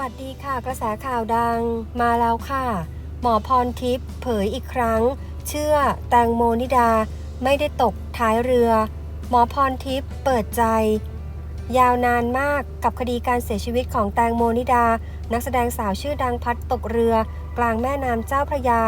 วัสดีค่ะ กระแสข่าวดังมาแล้วค่ะ หมอพรทิพย์เผยอีกครั้ง เชื่อแตงโมนิดาไม่ได้ตกท้ายเรือ หมอพรทิพย์เปิดใจ ยาวนานมากกับคดีการเสียชีวิตของแตงโมนิดา นักแสดงสาวชื่อดังพัดตกเรือกลางแม่น้ำเจ้าพระยา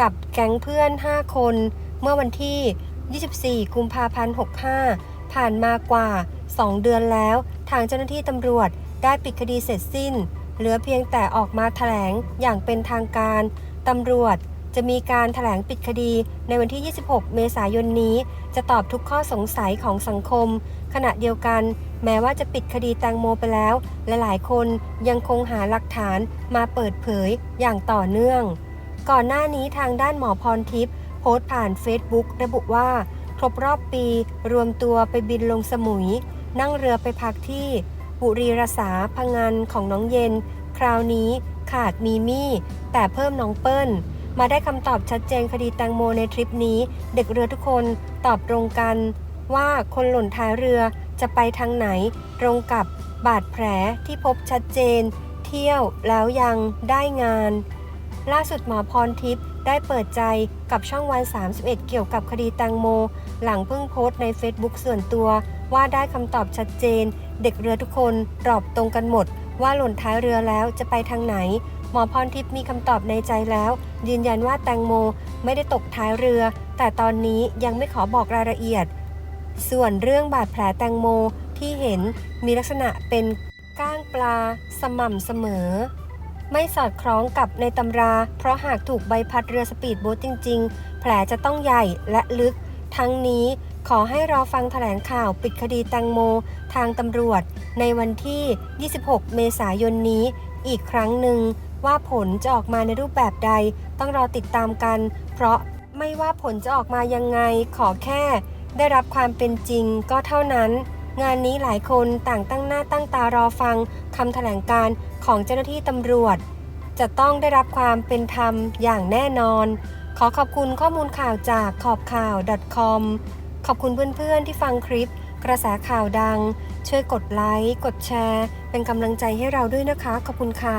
กับแก๊งเพื่อน 5 คน เมื่อวันที่ 24 กุมภาพันธ์ 65 ผ่านมากว่า 2 เดือนแล้ว ทางเจ้าหน้าที่ตำรวจได้ปิดคดีเสร็จสิ้น เหลือเพียงแต่ออกมาแถลงอย่างเป็นทางการตำรวจจะมีการแถลงปิดคดีในวันที่ 26 เมษายนนี้ จะตอบทุกข้อสงสัยของสังคม ขณะเดียวกัน แม้ว่าจะปิดคดีแตงโมไปแล้ว และหลายคนยังคงหาหลักฐานมาเปิดเผยอย่างต่อเนื่อง ก่อนหน้านี้ทางด้านหมอพรทิพย์โพสต์ผ่าน Facebook ระบุว่า ครบรอบปีรวมตัวไปบินลงสมุย นั่งเรือไปพักที่ บุรีรสาพังงานของน้องเย็น คราวนี้ขาดมีมี่ แต่เพิ่มน้องเปิ้ล มาได้คำตอบชัดเจนคดีแตงโมในทริปนี้ เด็กเรือทุกคนตอบตรงกัน ว่าคนหล่นท้ายเรือจะไปทางไหน ตรงกับบาดแผลที่พบชัดเจน เที่ยวแล้วยังได้งาน ล่าสุดหมอพรทิพย์ ได้เปิดใจกับช่องวัน 31 เกี่ยวกับคดีแตงโม หลังเพิ่งโพสต์ใน Facebook ส่วนตัว ว่าได้คำตอบชัดเจน เด็กเรือทุกคนตอบตรงกันหมด ว่าหล่นท้ายเรือแล้วจะไปทางไหน หมอพรทิพย์มีคำตอบในใจแล้ว ยืนยันว่าแตงโมไม่ได้ตกท้ายเรือ แต่ตอนนี้ยังไม่ขอบอกรายละเอียด ส่วนเรื่องบาดแผลแตงโมที่เห็นมีลักษณะเป็นก้างปลาสม่ำเสมอ ไม่สอดคล้องกับในตำรา เพราะหากถูกใบพัดเรือสปีดโบ๊ทจริง ๆ แผลจะต้องใหญ่และลึก ทั้งนี้ขอให้รอฟังแถลงข่าวปิดคดีแตงโม ทางตำรวจ ในวันที่ 26 เมษายนนี้ อีกครั้งหนึ่ง ว่าผลจะออกมาในรูปแบบใด ต้องรอติดตามกัน เพราะไม่ว่าผลจะออกมายังไง ขอแค่ ได้รับความเป็นจริงก็เท่านั้น งานนี้หลายคนต่างตั้งหน้าตั้งตารอฟังคำแถลงการของเจ้าหน้าที่ตำรวจ จะต้องได้รับความเป็นธรรมอย่างแน่นอน ขอขอบคุณข้อมูลข่าวจากขอบข่าว .com ขอบคุณเพื่อนๆที่ฟังคลิป กระแสข่าวดัง ช่วยกดไลค์ กดแชร์ เป็นกำลังใจให้เราด้วยนะคะ ขอบคุณค่ะ